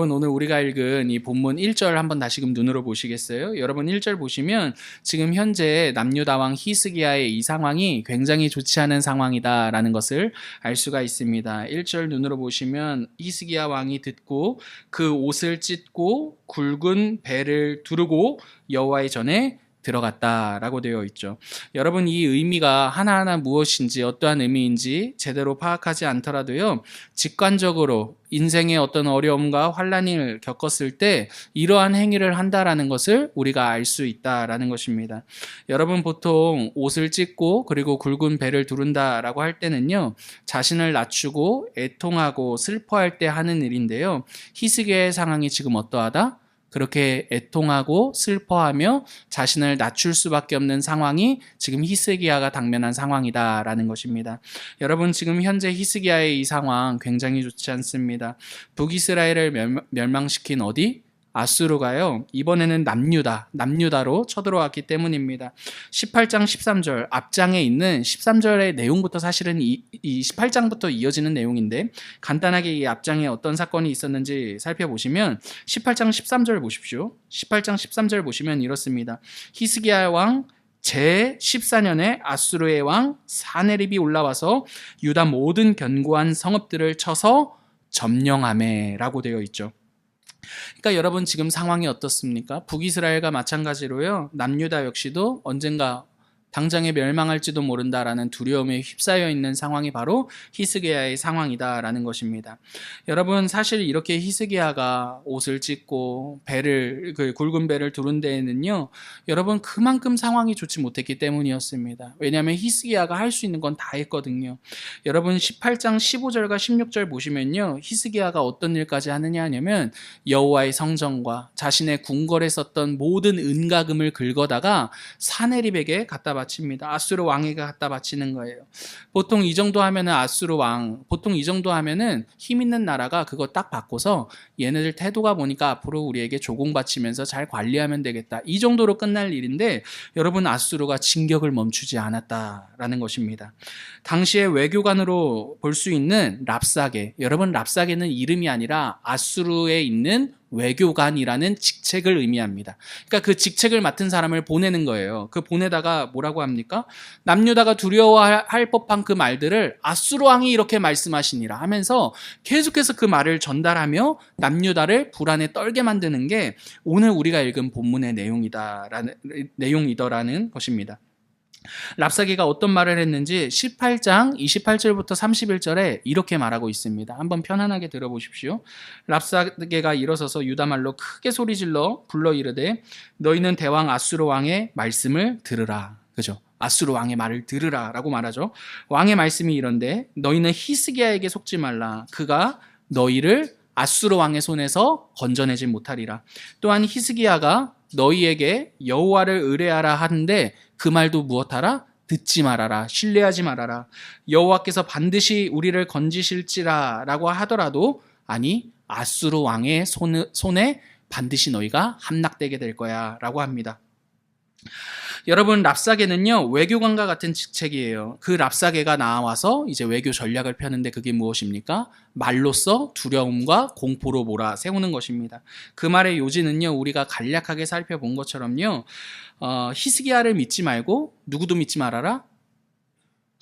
여러분 오늘 우리가 읽은 이 본문 1절 한번 다시금 눈으로 보시겠어요? 여러분 1절 보시면 지금 현재 남유다 왕 히스기야의 이 상황이 굉장히 좋지 않은 상황이다라는 것을 알 수가 있습니다. 1절 눈으로 보시면 히스기야 왕이 듣고 그 옷을 찢고 굵은 배를 두르고 여호와의 전에 들어갔다라고 되어 있죠. 여러분 이 의미가 하나하나 무엇인지 어떠한 의미인지 제대로 파악하지 않더라도요. 직관적으로 인생의 어떤 어려움과 환란을 겪었을 때 이러한 행위를 한다라는 것을 우리가 알 수 있다라는 것입니다. 여러분 보통 옷을 찢고 그리고 굵은 배를 두른다라고 할 때는요. 자신을 낮추고 애통하고 슬퍼할 때 하는 일인데요. 희스기의 상황이 지금 어떠하다? 그렇게 애통하고 슬퍼하며 자신을 낮출 수밖에 없는 상황이 지금 히스기야가 당면한 상황이다라는 것입니다. 여러분 지금 현재 히스기야의 이 상황 굉장히 좋지 않습니다. 북이스라엘을 멸- 멸망시킨 어디? 아수르가요. 이번에는 남유다, 남유다로 쳐들어왔기 때문입니다. 18장 13절 앞장에 있는 13절의 내용부터 사실은 이, 이 18장부터 이어지는 내용인데 간단하게 이 앞장에 어떤 사건이 있었는지 살펴보시면 18장 13절 보십시오. 18장 13절 보시면 이렇습니다. 히스기야 왕 제 14년에 아수르의 왕 사네립이 올라와서 유다 모든 견고한 성읍들을 쳐서 점령함에라고 되어 있죠. 그러니까 여러분 지금 상황이 어떻습니까? 북이스라엘과 마찬가지로요. 남유다 역시도 언젠가 당장에 멸망할지도 모른다라는 두려움에 휩싸여 있는 상황이 바로 히스기야의 상황이다라는 것입니다. 여러분 사실 이렇게 히스기야가 옷을 찢고 배를 그 굵은 배를 두른 데에는요. 여러분 그만큼 상황이 좋지 못했기 때문이었습니다. 왜냐하면 히스기야가 할 수 있는 건 다 했거든요. 여러분 18장 15절과 16절 보시면요. 히스기야가 어떤 일까지 하느냐 하냐면 여호와의 성전과 자신의 궁궐에 썼던 모든 은가금을 긁어다가 사네립에게 갖다 바칩니다. 아수르 왕에게 갖다 바치는 거예요. 보통 이 정도 하면은 아수르 왕, 보통 이 정도 하면은 힘 있는 나라가 그거 딱 바꿔서 얘네들 태도가 보니까 앞으로 우리에게 조공 바치면서 잘 관리하면 되겠다. 이 정도로 끝날 일인데 여러분 아수르가 진격을 멈추지 않았다라는 것입니다. 당시에 외교관으로 볼 수 있는 랍사게. 여러분 랍사게는 이름이 아니라 아수르에 있는 외교관이라는 직책을 의미합니다. 그러니까 그 직책을 맡은 사람을 보내는 거예요. 그 보내다가 뭐라고 합니까? 남유다가 두려워할 법한 그 말들을 아수르 왕이 이렇게 말씀하시니라 하면서 계속해서 그 말을 전달하며 남유다를 불안에 떨게 만드는 게 오늘 우리가 읽은 본문의 내용이다라는 내용이더라는 것입니다. 랍사기가 어떤 말을 했는지 18장 28절부터 31절에 이렇게 말하고 있습니다. 한번 편안하게 들어보십시오. 랍사게가 일어서서 유다말로 크게 소리질러 불러 이르되 너희는 대왕 아수르 왕의 말씀을 들으라. 그죠? 아수르 왕의 말을 들으라라고 말하죠. 왕의 말씀이 이런데 너희는 히스기야에게 속지 말라. 그가 너희를 아수르 왕의 손에서 건져내지 못하리라. 또한 히스기야가 너희에게 여호와를 의뢰하라 하는데 그 말도 무엇하라? 듣지 말아라. 신뢰하지 말아라. 여호와께서 반드시 우리를 건지실지라라고 하더라도 아니 아수르 왕의 손, 손에 반드시 너희가 함락되게 될 거야라고 합니다. 여러분 랍사게는요 외교관과 같은 직책이에요. 그 랍사게가 나와서 이제 외교 전략을 펴는데 그게 무엇입니까? 말로써 두려움과 공포로 몰아 세우는 것입니다. 그 말의 요지는요 우리가 간략하게 살펴본 것처럼요 어, 히스기야를 믿지 말고 누구도 믿지 말아라.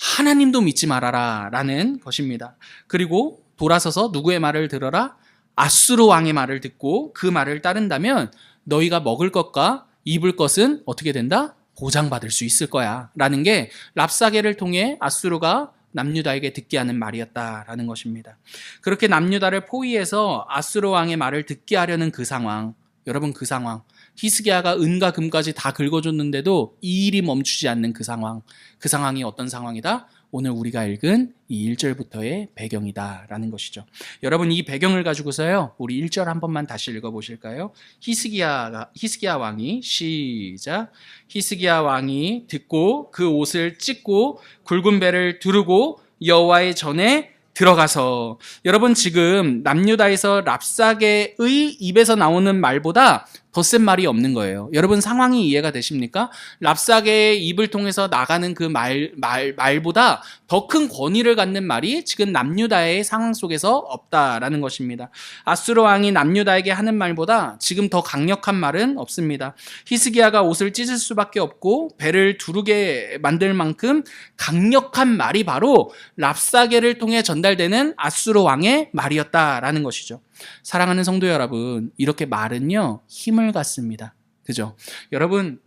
하나님도 믿지 말아라 라는 것입니다. 그리고 돌아서서 누구의 말을 들어라? 아수르 왕의 말을 듣고 그 말을 따른다면 너희가 먹을 것과 입을 것은 어떻게 된다? 보장받을 수 있을 거야. 라는 게 랍사게를 통해 아수르가 남유다에게 듣게 하는 말이었다라는 것입니다. 그렇게 남유다를 포위해서 아수르 왕의 말을 듣게 하려는 그 상황, 여러분 그 상황, 히스기야가 은과 금까지 다 긁어줬는데도 이 일이 멈추지 않는 그 상황, 그 상황이 어떤 상황이다? 오늘 우리가 읽은 이 1절부터의 배경이다라는 것이죠. 여러분 이 배경을 가지고서요. 우리 1절 한 번만 다시 읽어 보실까요? 히스기야가 히스기야 왕이 시작 히스기야 왕이 듣고 그 옷을 찢고 굵은 배를 두르고 여호와의 전에 들어가서 여러분 지금 남유다에서 랍사게의 입에서 나오는 말보다 덧셈 말이 없는 거예요. 여러분 상황이 이해가 되십니까? 랍사게의 입을 통해서 나가는 그 말, 말, 말보다 더 큰 권위를 갖는 말이 지금 남유다의 상황 속에서 없다라는 것입니다. 아수르 왕이 남유다에게 하는 말보다 지금 더 강력한 말은 없습니다. 히스기야가 옷을 찢을 수밖에 없고 배를 두르게 만들 만큼 강력한 말이 바로 랍사게를 통해 전달되는 아수르 왕의 말이었다라는 것이죠. 사랑하는 성도 여러분, 이렇게 말은요, 힘을 갖습니다. 그죠? 여러분,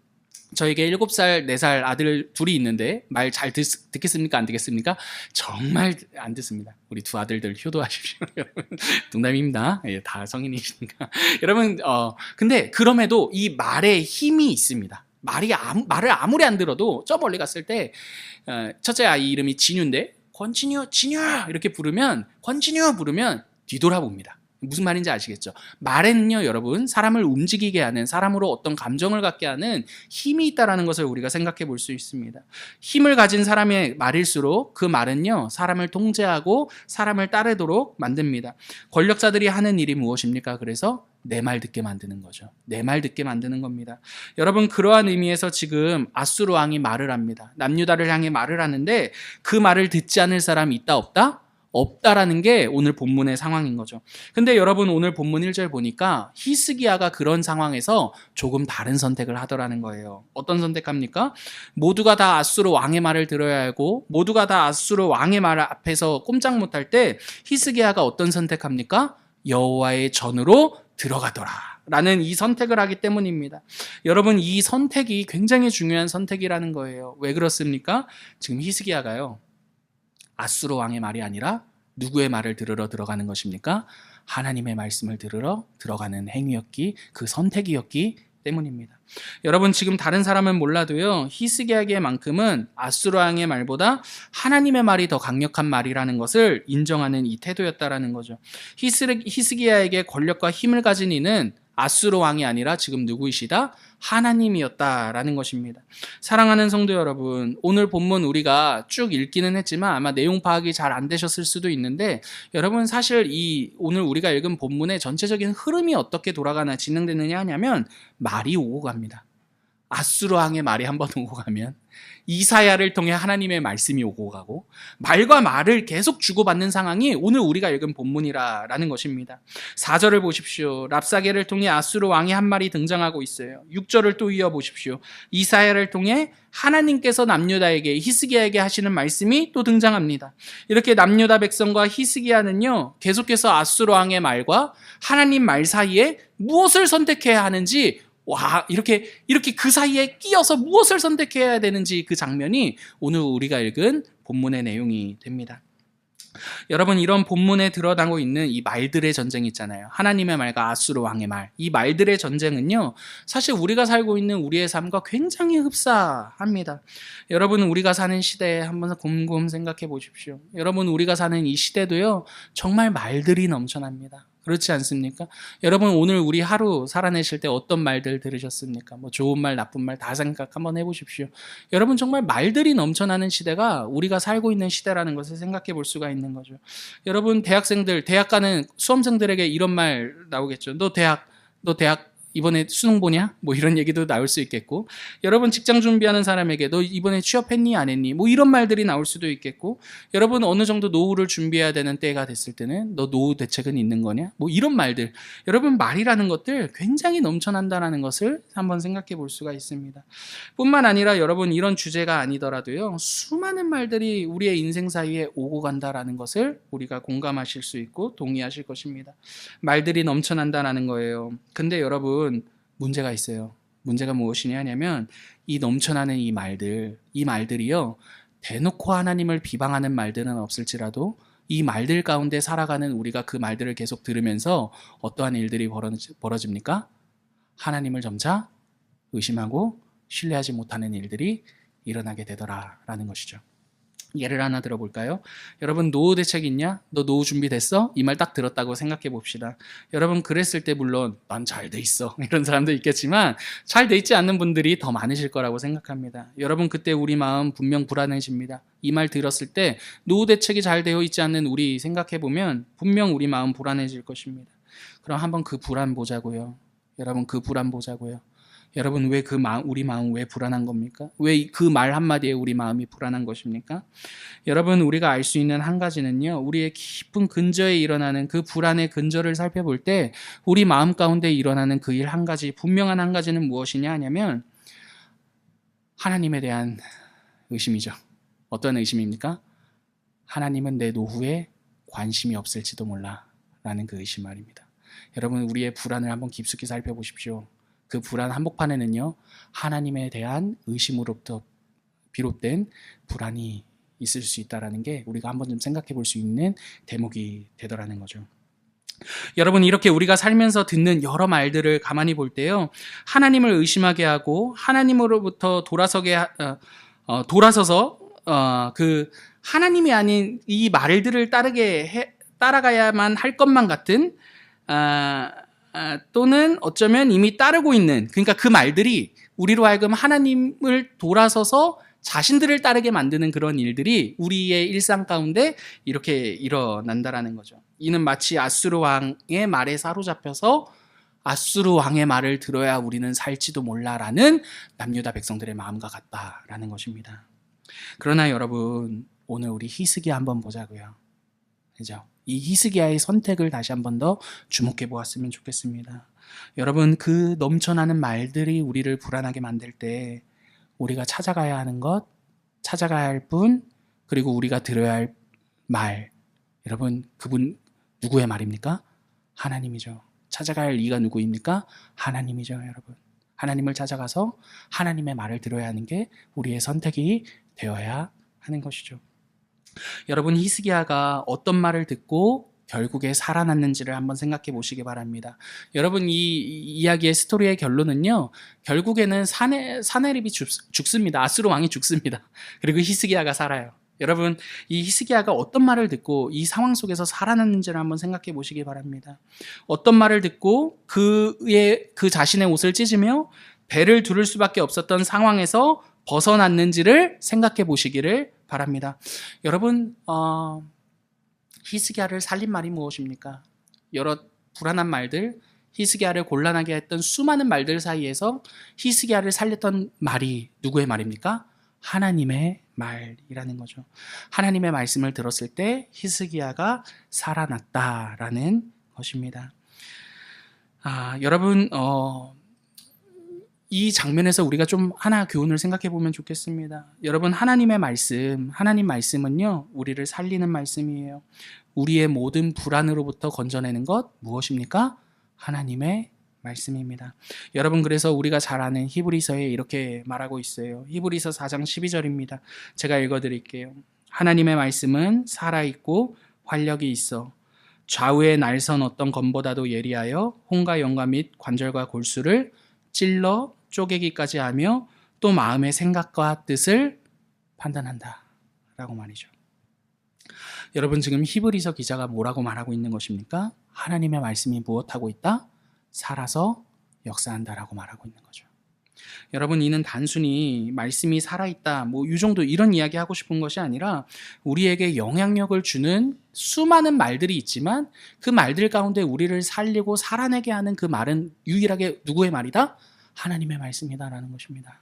저에게 7살, 4살 아들 둘이 있는데 말 잘 듣겠습니까? 안 듣겠습니까? 정말 안 듣습니다. 우리 두 아들들 효도하십시오. 농담입니다. 예, 다 성인이시니까. 여러분, 어, 근데 그럼에도 이 말에 힘이 있습니다. 말이 아무, 말을 아무리 안 들어도 저 멀리 갔을 때 어, 첫째 아이 이름이 진유인데 권진유, 진유 이렇게 부르면 권진유 부르면 뒤돌아봅니다. 무슨 말인지 아시겠죠? 말에는요, 여러분, 사람을 움직이게 하는, 사람으로 어떤 감정을 갖게 하는 힘이 있다라는 것을 우리가 생각해 볼 수 있습니다. 힘을 가진 사람의 말일수록 그 말은요, 사람을 통제하고 사람을 따르도록 만듭니다. 권력자들이 하는 일이 무엇입니까? 그래서 내말 듣게 만드는 거죠. 내 말 듣게 만드는 겁니다. 여러분, 그러한 의미에서 지금 아수르 왕이 말을 합니다. 남유다를 향해 말을 하는데 그 말을 듣지 않을 사람이 있다, 없다? 없다라는 게 오늘 본문의 상황인 거죠. 근데 여러분 오늘 본문 1절 보니까 히스기야가 그런 상황에서 조금 다른 선택을 하더라는 거예요. 어떤 선택합니까? 모두가 다 아수르 왕의 말을 들어야 하고 모두가 다 아수르 왕의 말 앞에서 꼼짝 못할 때 히스기야가 어떤 선택합니까? 여호와의 전으로 들어가더라. 라는 이 선택을 하기 때문입니다. 여러분 이 선택이 굉장히 중요한 선택이라는 거예요. 왜 그렇습니까? 지금 히스기야가요. 아수르 왕의 말이 아니라 누구의 말을 들으러 들어가는 것입니까? 하나님의 말씀을 들으러 들어가는 행위였기, 그 선택이었기 때문입니다. 여러분 지금 다른 사람은 몰라도요 히스기야에만큼은 아수르 왕의 말보다 하나님의 말이 더 강력한 말이라는 것을 인정하는 이 태도였다라는 거죠. 히스, 히스기야에게 권력과 힘을 가진 이는 아수르 왕이 아니라 지금 누구이시다? 하나님이었다라는 것입니다. 사랑하는 성도 여러분, 오늘 본문 우리가 쭉 읽기는 했지만 아마 내용 파악이 잘 안 되셨을 수도 있는데 여러분 사실 이 오늘 우리가 읽은 본문의 전체적인 흐름이 어떻게 돌아가나 진행되느냐 하냐면 말이 오고 갑니다. 아수르 왕의 말이 한 번 오고 가면 이사야를 통해 하나님의 말씀이 오고 가고 말과 말을 계속 주고받는 상황이 오늘 우리가 읽은 본문이라라는 것입니다. 4절을 보십시오. 랍사게를 통해 아수르 왕의 한 말이 등장하고 있어요. 6절을 또 이어 보십시오. 이사야를 통해 하나님께서 남유다에게 히스기야에게 하시는 말씀이 또 등장합니다. 이렇게 남유다 백성과 히스기야는요. 계속해서 아수르 왕의 말과 하나님 말 사이에 무엇을 선택해야 하는지 와, 이렇게, 이렇게 그 사이에 끼어서 무엇을 선택해야 되는지 그 장면이 오늘 우리가 읽은 본문의 내용이 됩니다. 여러분, 이런 본문에 드러나고 있는 이 말들의 전쟁 있잖아요. 하나님의 말과 아수르 왕의 말. 이 말들의 전쟁은요, 사실 우리가 살고 있는 우리의 삶과 굉장히 흡사합니다. 여러분, 우리가 사는 시대에 한번 곰곰 생각해 보십시오. 여러분, 우리가 사는 이 시대도요, 정말 말들이 넘쳐납니다. 그렇지 않습니까? 여러분 오늘 우리 하루 살아내실 때 어떤 말들 들으셨습니까? 뭐 좋은 말, 나쁜 말 다 생각 한번 해보십시오. 여러분 정말 말들이 넘쳐나는 시대가 우리가 살고 있는 시대라는 것을 생각해 볼 수가 있는 거죠. 여러분 대학생들, 대학 가는 수험생들에게 이런 말 나오겠죠. 너 대학, 너 대학 이번에 수능 보냐? 뭐 이런 얘기도 나올 수 있겠고, 여러분 직장 준비하는 사람에게 너 이번에 취업했니? 안 했니? 뭐 이런 말들이 나올 수도 있겠고, 여러분 어느 정도 노후를 준비해야 되는 때가 됐을 때는 너 노후 대책은 있는 거냐? 뭐 이런 말들. 여러분 말이라는 것들 굉장히 넘쳐난다라는 것을 한번 생각해 볼 수가 있습니다. 뿐만 아니라 여러분 이런 주제가 아니더라도요, 수많은 말들이 우리의 인생 사이에 오고 간다라는 것을 우리가 공감하실 수 있고 동의하실 것입니다. 말들이 넘쳐난다라는 거예요. 근데 여러분, 여러분 문제가 있어요. 문제가 무엇이냐 하냐면 이 넘쳐나는 이 말들, 이 말들이요. 대놓고 하나님을 비방하는 말들은 없을지라도 이 말들 가운데 살아가는 우리가 그 말들을 계속 들으면서 어떠한 일들이 벌어집니까? 하나님을 점차 의심하고 신뢰하지 못하는 일들이 일어나게 되더라라는 것이죠. 예를 하나 들어볼까요? 여러분 노후 대책 있냐? 너 노후 준비됐어? 이 말 딱 들었다고 생각해 봅시다. 여러분 그랬을 때 물론 난 잘 돼 있어 이런 사람도 있겠지만 잘 돼 있지 않는 분들이 더 많으실 거라고 생각합니다. 여러분 그때 우리 마음 분명 불안해집니다. 이 말 들었을 때 노후 대책이 잘 되어 있지 않는 우리 생각해 보면 분명 우리 마음 불안해질 것입니다. 그럼 한번 그 불안 보자고요. 여러분 그 불안 보자고요. 여러분 왜 그 마음 우리 마음 왜 불안한 겁니까? 왜 그 말 한마디에 우리 마음이 불안한 것입니까? 여러분 우리가 알 수 있는 한 가지는요. 우리의 깊은 근저에 일어나는 그 불안의 근저를 살펴볼 때 우리 마음 가운데 일어나는 그 일 한 가지 분명한 한 가지는 무엇이냐 하냐면 하나님에 대한 의심이죠. 어떤 의심입니까? 하나님은 내 노후에 관심이 없을지도 몰라 라는 그 의심 말입니다. 여러분 우리의 불안을 한번 깊숙이 살펴보십시오. 그 불안 한복판에는요. 하나님에 대한 의심으로부터 비롯된 불안이 있을 수 있다라는 게 우리가 한번 좀 생각해 볼 수 있는 대목이 되더라는 거죠. 여러분 이렇게 우리가 살면서 듣는 여러 말들을 가만히 볼 때요. 하나님을 의심하게 하고 하나님으로부터 돌아서게 하- 어, 어, 돌아서서 어, 그 하나님이 아닌 이 말들을 따르게 해, 따라가야만 할 것만 같은 아, 아, 또는 어쩌면 이미 따르고 있는 그러니까 그 말들이 우리로 하여금 하나님을 돌아서서 자신들을 따르게 만드는 그런 일들이 우리의 일상 가운데 이렇게 일어난다라는 거죠. 이는 마치 아수르 왕의 말에 사로잡혀서 아수르 왕의 말을 들어야 우리는 살지도 몰라라는 남유다 백성들의 마음과 같다라는 것입니다. 그러나 여러분 오늘 우리 히스기야 한번 보자고요. 그죠? 이 히스기야의 선택을 다시 한 번 더 주목해 보았으면 좋겠습니다. 여러분 그 넘쳐나는 말들이 우리를 불안하게 만들 때 우리가 찾아가야 하는 것, 찾아가야 할 분, 그리고 우리가 들어야 할 말. 여러분 그분 누구의 말입니까? 하나님이죠. 찾아가야 할 이가 누구입니까? 하나님이죠, 여러분. 하나님을 찾아가서 하나님의 말을 들어야 하는 게 우리의 선택이 되어야 하는 것이죠. 여러분 히스기야가 어떤 말을 듣고 결국에 살아났는지를 한번 생각해 보시기 바랍니다. 여러분 이 이야기의 스토리의 결론은요. 결국에는 사네 사네립이 죽, 죽습니다. 아수르 왕이 죽습니다. 그리고 히스기야가 살아요. 여러분 이 히스기야가 어떤 말을 듣고 이 상황 속에서 살아났는지를 한번 생각해 보시기 바랍니다. 어떤 말을 듣고 그의 그 자신의 옷을 찢으며 배를 두를 수밖에 없었던 상황에서 벗어났는지를 생각해 보시기를 바랍니다. 여러분 어, 히스기야를 살린 말이 무엇입니까? 여러 불안한 말들, 히스기야를 곤란하게 했던 수많은 말들 사이에서 히스기야를 살렸던 말이 누구의 말입니까? 하나님의 말이라는 거죠. 하나님의 말씀을 들었을 때 히스기야가 살아났다라는 것입니다. 아, 여러분 어, 이 장면에서 우리가 좀 하나 교훈을 생각해 보면 좋겠습니다. 여러분 하나님의 말씀, 하나님 말씀은요 우리를 살리는 말씀이에요. 우리의 모든 불안으로부터 건져내는 것 무엇입니까? 하나님의 말씀입니다. 여러분 그래서 우리가 잘 아는 히브리서에 이렇게 말하고 있어요. 히브리서 4장 12절입니다. 제가 읽어 드릴게요. 하나님의 말씀은 살아 있고 활력이 있어 좌우의 날선 어떤 검보다도 예리하여 홍과 영과 및 관절과 골수를 찔러 쪼개기까지 하며 또 마음의 생각과 뜻을 판단한다. 라고 말이죠. 여러분 지금 히브리서 기자가 뭐라고 말하고 있는 것입니까? 하나님의 말씀이 무엇하고 있다? 살아서 역사한다라고 말하고 있는 거죠. 여러분 이는 단순히 말씀이 살아있다 뭐 이 정도 이런 이야기 하고 싶은 것이 아니라 우리에게 영향력을 주는 수많은 말들이 있지만 그 말들 가운데 우리를 살리고 살아내게 하는 그 말은 유일하게 누구의 말이다? 하나님의 말씀이다라는 것입니다.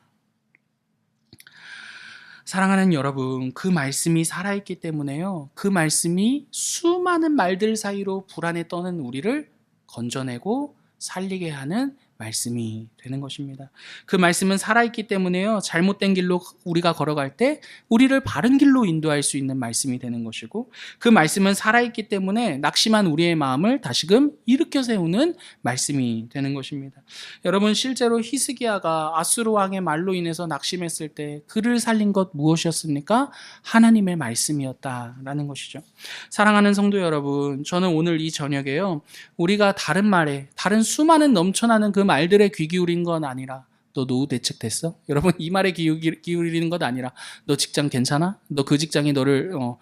사랑하는 여러분, 그 말씀이 살아있기 때문에요. 그 말씀이 수많은 말들 사이로 불안에 떠는 우리를 건져내고 살리게 하는 말씀이 되는 것입니다. 그 말씀은 살아있기 때문에요. 잘못된 길로 우리가 걸어갈 때 우리를 바른 길로 인도할 수 있는 말씀이 되는 것이고 그 말씀은 살아있기 때문에 낙심한 우리의 마음을 다시금 일으켜 세우는 말씀이 되는 것입니다. 여러분 실제로 히스기야가 아수르 왕의 말로 인해서 낙심했을 때 그를 살린 것 무엇이었습니까? 하나님의 말씀이었다라는 것이죠. 사랑하는 성도 여러분, 저는 오늘 이 저녁에요. 우리가 다른 말에 다른 수많은 넘쳐나는 그 말들에 귀 기울 인건 아니라 너 노후 대책 됐어? 여러분 이 말에 귀 기울이는 것 아니라 너 직장 괜찮아? 너 그 직장이 너를 어,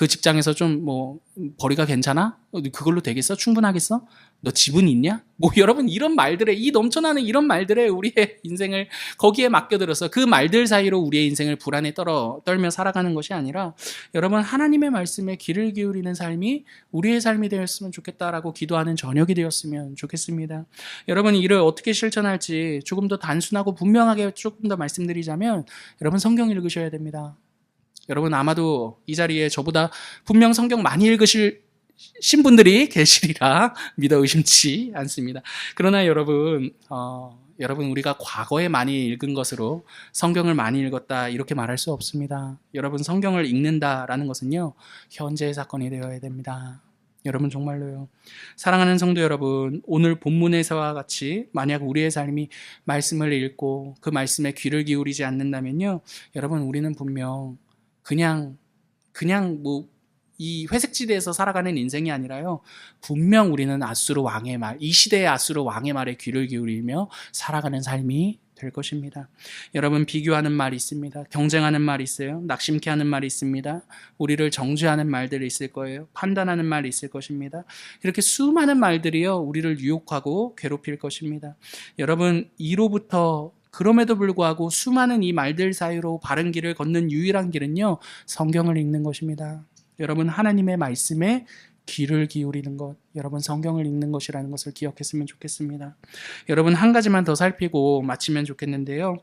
그 직장에서 좀 뭐 벌이가 괜찮아? 어, 그걸로 되겠어? 충분하겠어? 너 지분 있냐? 뭐 여러분 이런 말들에 이 넘쳐나는 이런 말들에 우리의 인생을 거기에 맡겨들어서 그 말들 사이로 우리의 인생을 불안에 떨어 떨며 살아가는 것이 아니라 여러분 하나님의 말씀에 귀를 기울이는 삶이 우리의 삶이 되었으면 좋겠다라고 기도하는 저녁이 되었으면 좋겠습니다. 여러분 이를 어떻게 실천할지 조금 더 단순하고 분명하게 조금 더 말씀드리자면 여러분 성경 읽으셔야 됩니다. 여러분 아마도 이 자리에 저보다 분명 성경 많이 읽으실 신분들이 계시리라 믿어 의심치 않습니다. 그러나 여러분, 어, 여러분 우리가 과거에 많이 읽은 것으로 성경을 많이 읽었다 이렇게 말할 수 없습니다. 여러분 성경을 읽는다라는 것은요 현재의 사건이 되어야 됩니다. 여러분 정말로요. 사랑하는 성도 여러분, 오늘 본문에서와 같이 만약 우리의 삶이 말씀을 읽고 그 말씀에 귀를 기울이지 않는다면요, 여러분 우리는 분명 그냥 그냥 뭐 이 회색지대에서 살아가는 인생이 아니라요. 분명 우리는 아수르 왕의 말, 이 시대의 아수르 왕의 말에 귀를 기울이며 살아가는 삶이 될 것입니다. 여러분 비교하는 말이 있습니다. 경쟁하는 말이 있어요. 낙심케 하는 말이 있습니다. 우리를 정죄하는 말들이 있을 거예요. 판단하는 말이 있을 것입니다. 이렇게 수많은 말들이요. 우리를 유혹하고 괴롭힐 것입니다. 여러분 이로부터 그럼에도 불구하고 수많은 이 말들 사이로 바른 길을 걷는 유일한 길은요. 성경을 읽는 것입니다. 여러분 하나님의 말씀에 귀를 기울이는 것, 여러분 성경을 읽는 것이라는 것을 기억했으면 좋겠습니다. 여러분 한 가지만 더 살피고 마치면 좋겠는데요.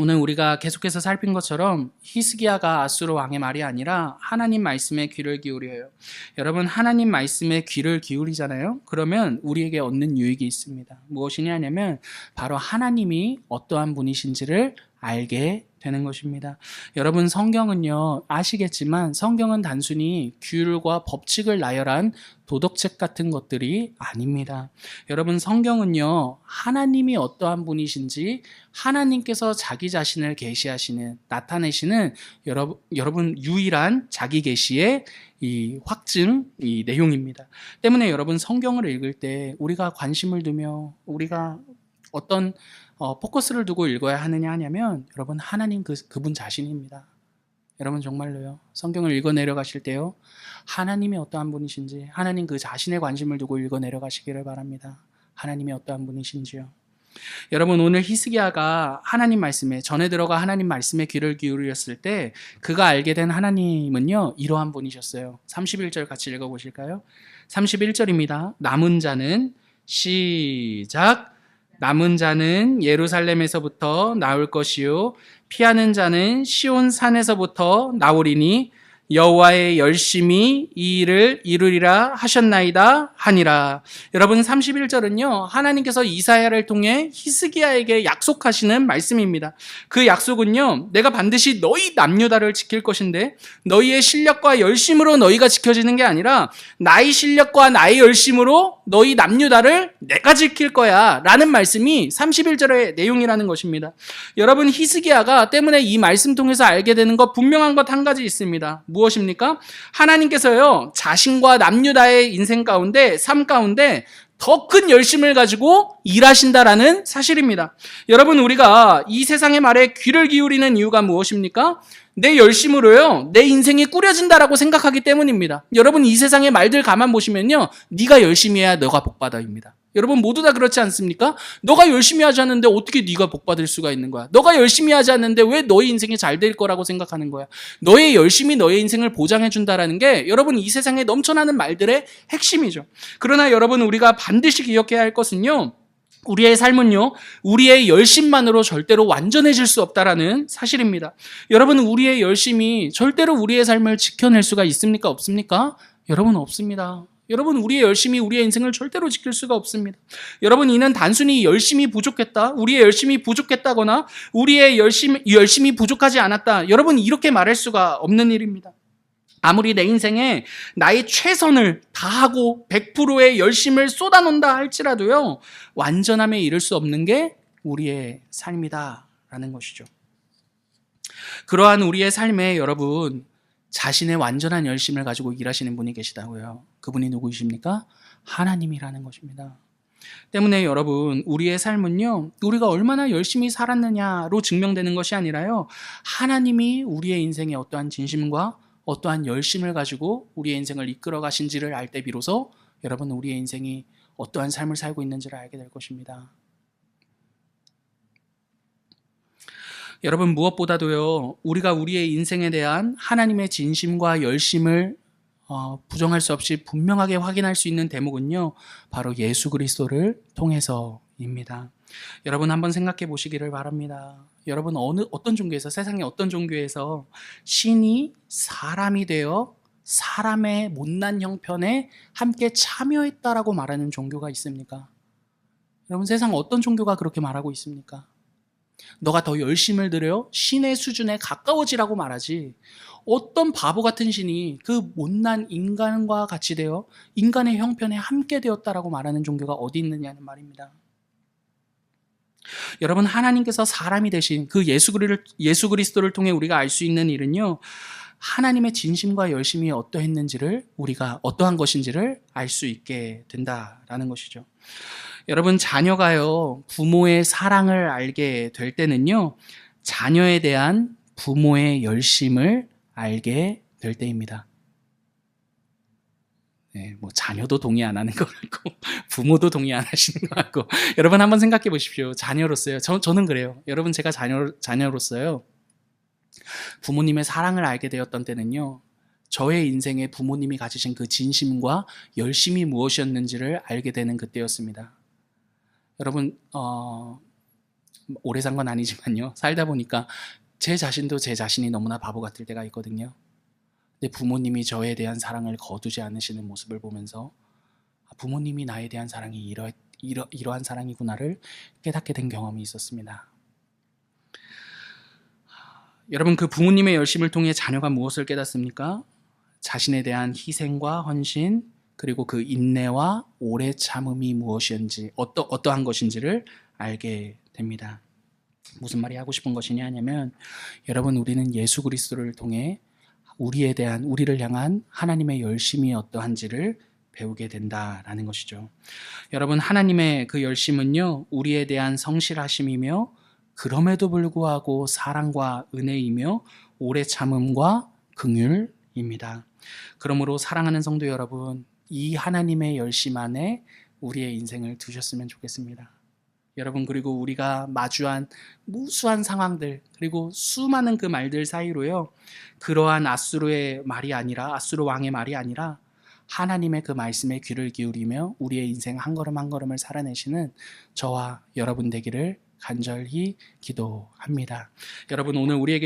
오늘 우리가 계속해서 살핀 것처럼 히스기야가 아수르 왕의 말이 아니라 하나님 말씀에 귀를 기울여요. 여러분 하나님 말씀에 귀를 기울이잖아요. 그러면 우리에게 얻는 유익이 있습니다. 무엇이냐면 바로 하나님이 어떠한 분이신지를 알게 되는 것입니다. 여러분 성경은요 아시겠지만 성경은 단순히 규율과 법칙을 나열한 도덕책 같은 것들이 아닙니다. 여러분 성경은요 하나님이 어떠한 분이신지 하나님께서 자기 자신을 계시하시는 나타내시는 여러분 여러분 유일한 자기 계시의 이 확증 이 내용입니다. 때문에 여러분 성경을 읽을 때 우리가 관심을 두며 우리가 어떤 어, 포커스를 두고 읽어야 하느냐 하냐면 여러분 하나님 그, 그분 자신입니다. 여러분 정말로요. 성경을 읽어 내려가실 때요. 하나님이 어떠한 분이신지 하나님 그 자신의 관심을 두고 읽어 내려가시기를 바랍니다. 하나님이 어떠한 분이신지요. 여러분 오늘 히스기야가 하나님 말씀에 전에 들어가 하나님 말씀에 귀를 기울였을 때 그가 알게 된 하나님은요 이러한 분이셨어요. 31절 같이 읽어 보실까요? 31절입니다. 남은 자는 시작 남은 자는 예루살렘에서부터 나올 것이요 피하는 자는 시온 산에서부터 나오리니 여호와의 열심히 이 일을 이루리라 하셨나이다 하니라. 여러분 31절은요. 하나님께서 이사야를 통해 히스기야에게 약속하시는 말씀입니다. 그 약속은요. 내가 반드시 너희 남유다를 지킬 것인데 너희의 실력과 열심으로 너희가 지켜지는 게 아니라 나의 실력과 나의 열심으로 너희 남유다를 내가 지킬 거야 라는 말씀이 31절의 내용이라는 것입니다. 여러분 히스기야가 때문에 이 말씀 통해서 알게 되는 것 분명한 것 한 가지 있습니다. 무엇입니까? 하나님께서요, 자신과 남유다의 인생 가운데, 삶 가운데 더 큰 열심을 가지고 일하신다라는 사실입니다. 여러분, 우리가 이 세상의 말에 귀를 기울이는 이유가 무엇입니까? 내 열심으로요, 내 인생이 꾸려진다라고 생각하기 때문입니다. 여러분, 이 세상의 말들 가만 보시면요, 네가 열심히 해야 너가 복받아입니다. 여러분 모두 다 그렇지 않습니까? 너가 열심히 하지 않는데 어떻게 네가 복 받을 수가 있는 거야? 너가 열심히 하지 않는데 왜 너의 인생이 잘 될 거라고 생각하는 거야? 너의 열심이 너의 인생을 보장해 준다라는 게 여러분 이 세상에 넘쳐나는 말들의 핵심이죠. 그러나 여러분 우리가 반드시 기억해야 할 것은요. 우리의 삶은요, 우리의 열심만으로 절대로 완전해질 수 없다라는 사실입니다. 여러분, 우리의 열심이 절대로 우리의 삶을 지켜낼 수가 있습니까? 없습니까? 여러분, 없습니다. 여러분, 우리의 열심이 우리의 인생을 절대로 지킬 수가 없습니다. 여러분, 이는 단순히 열심이 부족했다, 우리의 열심이 부족했다거나, 우리의 열심이, 열심이 부족하지 않았다. 여러분, 이렇게 말할 수가 없는 일입니다. 아무리 내 인생에 나의 최선을 다하고 100%의 열심을 쏟아놓는다 할지라도요, 완전함에 이를 수 없는 게 우리의 삶이다라는 것이죠. 그러한 우리의 삶에 여러분, 자신의 완전한 열심을 가지고 일하시는 분이 계시다고요. 그분이 누구이십니까? 하나님이라는 것입니다. 때문에 여러분, 우리의 삶은요, 우리가 얼마나 열심히 살았느냐로 증명되는 것이 아니라요, 하나님이 우리의 인생에 어떠한 진심과 어떠한 열심을 가지고 우리의 인생을 이끌어 가신지를 알 때 비로소 여러분 우리의 인생이 어떠한 삶을 살고 있는지를 알게 될 것입니다. 여러분 무엇보다도요 우리가 우리의 인생에 대한 하나님의 진심과 열심을 어, 부정할 수 없이 분명하게 확인할 수 있는 대목은요 바로 예수 그리스도를 통해서입니다. 여러분 한번 생각해 보시기를 바랍니다. 여러분 어느 어떤 종교에서 세상의 어떤 종교에서 신이 사람이 되어 사람의 못난 형편에 함께 참여했다라고 말하는 종교가 있습니까? 여러분 세상 어떤 종교가 그렇게 말하고 있습니까? 너가 더 열심을 들여 신의 수준에 가까워지라고 말하지. 어떤 바보 같은 신이 그 못난 인간과 같이 되어 인간의 형편에 함께 되었다라고 말하는 종교가 어디 있느냐는 말입니다. 여러분 하나님께서 사람이 되신 그 예수 그리를 예수 그리스도를 통해 우리가 알 수 있는 일은요. 하나님의 진심과 열심이 어떠했는지를 우리가 어떠한 것인지를 알 수 있게 된다라는 것이죠. 여러분 자녀가요 부모의 사랑을 알게 될 때는요 자녀에 대한 부모의 열심을 알게 될 때입니다. 네, 뭐 자녀도 동의 안 하는 것 같고 부모도 동의 안 하시는 것 같고 여러분 한번 생각해 보십시오. 자녀로서요. 저, 저는 그래요. 여러분 제가 자녀 자녀로서요. 부모님의 사랑을 알게 되었던 때는요. 저의 인생에 부모님이 가지신 그 진심과 열심이 무엇이었는지를 알게 되는 그때였습니다. 여러분 어, 오래 산 건 아니지만요. 살다 보니까 제 자신도 제 자신이 너무나 바보 같을 때가 있거든요. 근데 부모님이 저에 대한 사랑을 거두지 않으시는 모습을 보면서 아, 부모님이 나에 대한 사랑이 이러, 이러, 이러한 사랑이구나를 깨닫게 된 경험이 있었습니다. 여러분 그 부모님의 열심을 통해 자녀가 무엇을 깨닫습니까? 자신에 대한 희생과 헌신 그리고 그 인내와 오래 참음이 무엇이었는지 어떠 어떠한 것인지를 알게 됩니다. 무슨 말이 하고 싶은 것이냐 하냐면 여러분 우리는 예수 그리스도를 통해 우리에 대한 우리를 향한 하나님의 열심이 어떠한지를 배우게 된다라는 것이죠. 여러분 하나님의 그 열심은요 우리에 대한 성실하심이며 그럼에도 불구하고 사랑과 은혜이며 오래 참음과 긍휼입니다. 그러므로 사랑하는 성도 여러분 이 하나님의 열심 안에 우리의 인생을 두셨으면 좋겠습니다. 여러분 그리고 우리가 마주한 무수한 상황들 그리고 수많은 그 말들 사이로요 그러한 아수르의 말이 아니라 아수르 왕의 말이 아니라 하나님의 그 말씀에 귀를 기울이며 우리의 인생 한 걸음 한 걸음을 살아내시는 저와 여러분 되기를 간절히 기도합니다. 여러분 오늘 우리에게